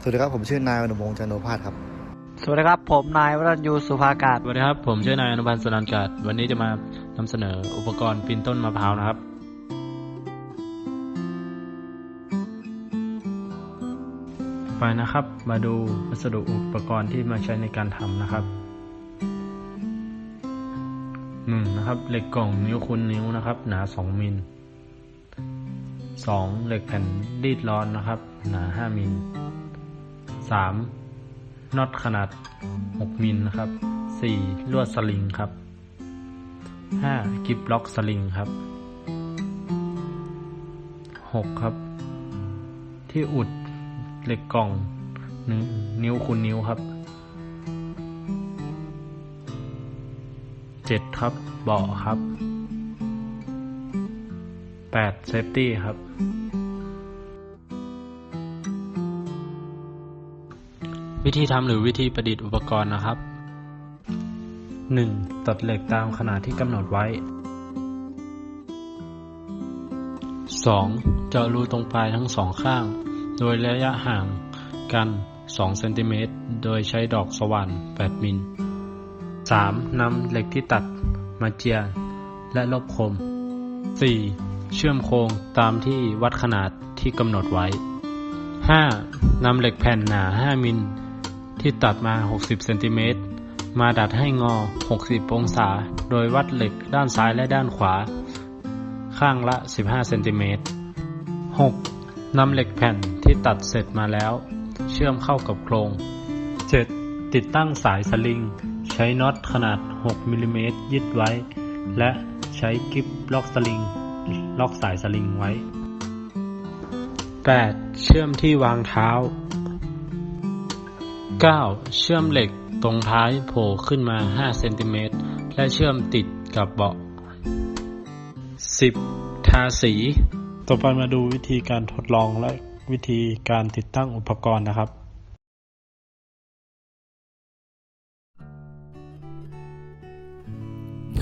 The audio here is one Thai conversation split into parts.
สวัสดีครับผมชื่อนายวันพงษ์จันโนภาสครับ สวัสดีครับ ผมนายวรัญยูสุภากาศ สวัสดีครับ ผมชื่อนายอนุพันธ์สนันกาศ วันนี้จะมานำเสนออุปกรณ์ปีนต้นมะพร้าวนะครับ ไปนะครับ มาดูวัสดุอุปกรณ์ที่มาใช้ในการทำนะครับหนึ่งนะครับเหล็กกล่องนิ้วคูณนิ้วนะครับ หนา2มิลสองเหล็กแผ่นรีดร้อนนะครับ หนา5มิล สามน็อตขนาด 6 มิลนะครับ 4. ลวดสลิงครับ 5. กิบล็อกสลิงครับ 6. ครับ ที่อุดเหล็กกล่องหนึ่งนิ้วคูณนิ้วครับ 7. ครับเบาะครับ 8. เซฟตี้ครับ วิธีทำหรือวิธีประดิษฐ์อุปกรณ์นะครับ 1. ตัดเหล็กตามขนาดที่กำหนดไว้ 2. เจาะรูตรงปลายทั้งสองข้าง โดยระยะห่างกัน2เซนติเมตรโดยใช้ดอกสว่าน 8 มิล 3. นำเหล็กที่ตัดมาเจียนและลบคม 4. เชื่อมโครงตามที่วัดขนาดที่กำหนดไว้ 5. นำเหล็กแผ่นหนา 5 มิล ที่ตัดมา 60เซนติเมตรมาดัดให้งอ 60 องศา โดยวัดเหล็กด้านซ้ายและด้านขวา ข้างละ 15เซนติเมตร 6. นำเหล็กแผ่นที่ตัดเสร็จมาแล้ว เชื่อมเข้ากับโครง 7. ติดตั้งสายสลิง ใช้น็อตขนาด 6มิลลิเมตรยึดไว้ และใช้กิฟล็อกสลิง ล็อกสายสลิงไว้ 8. เชื่อมที่วางเท้า 9. เชื่อมเหล็กตรงท้ายโผล่ขึ้นมา 5 เซนติเมตร และเชื่อมติดกับเบาะ 10. ทาสี ต่อไปมาดูวิธีการทดลองและวิธีการติดตั้งอุปกรณ์นะครับ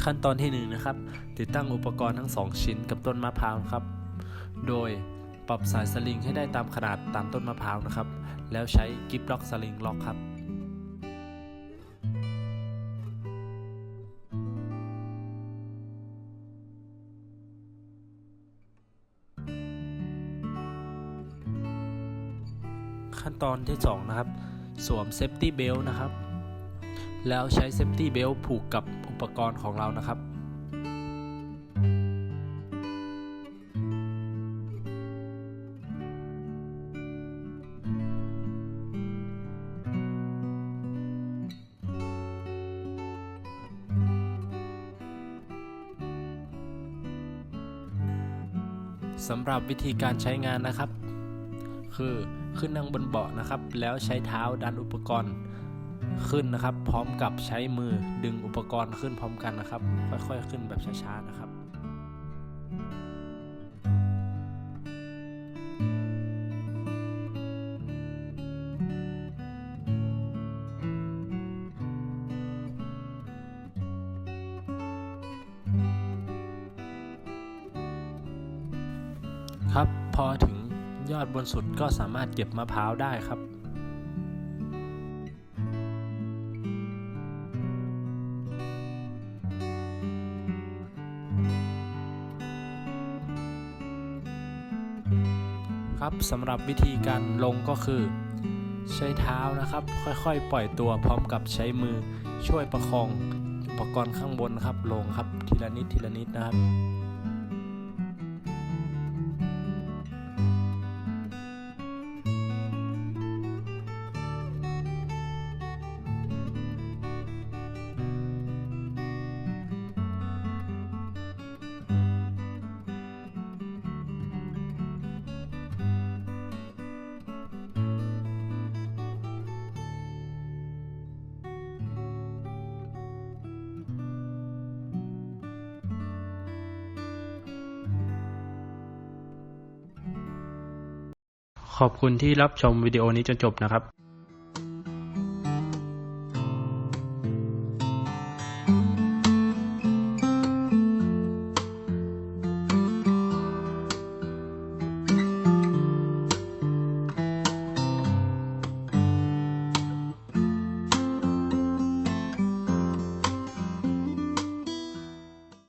ขั้นตอนที่1นงนะครับ ติดตั้งอุปกรณ์ทั้ง 2 ชิ้นกับต้นมะพร้าวครับ โดย ปรับสายสลิงให้ได้ตามขนาดตามต้นมะพร้าวนะครับ แล้วใช้กิฟล็อกสลิงล็อกครับขั้นตอนที่ 2 นะครับ สวมเซฟตี้เบลนะครับ แล้วใช้เซฟตี้เบลผูกกับอุปกรณ์ของเรานะครับ สำหรับวิธีการใช้งานนะครับ คือขึ้นนั่งบนเบาะนะครับ แล้วใช้เท้าดันอุปกรณ์ขึ้นนะครับ พร้อมกับใช้มือดึงอุปกรณ์ขึ้นพร้อมกันนะครับ ค่อยๆ ขึ้นแบบช้าๆนะครับ ครับ พอถึงยอดบนสุดก็สามารถเก็บมะพร้าวได้ครับครับสำหรับวิธีการลงก็คือ ใช้เท้านะครับ ค่อยๆ ปล่อยตัวพร้อมกับใช้มือช่วยประคองอุปกรณ์ข้างบนครับลงครับทีละนิดทีละนิดนะครับ ขอบคุณที่รับชมวิดีโอนี้จนจบนะครับ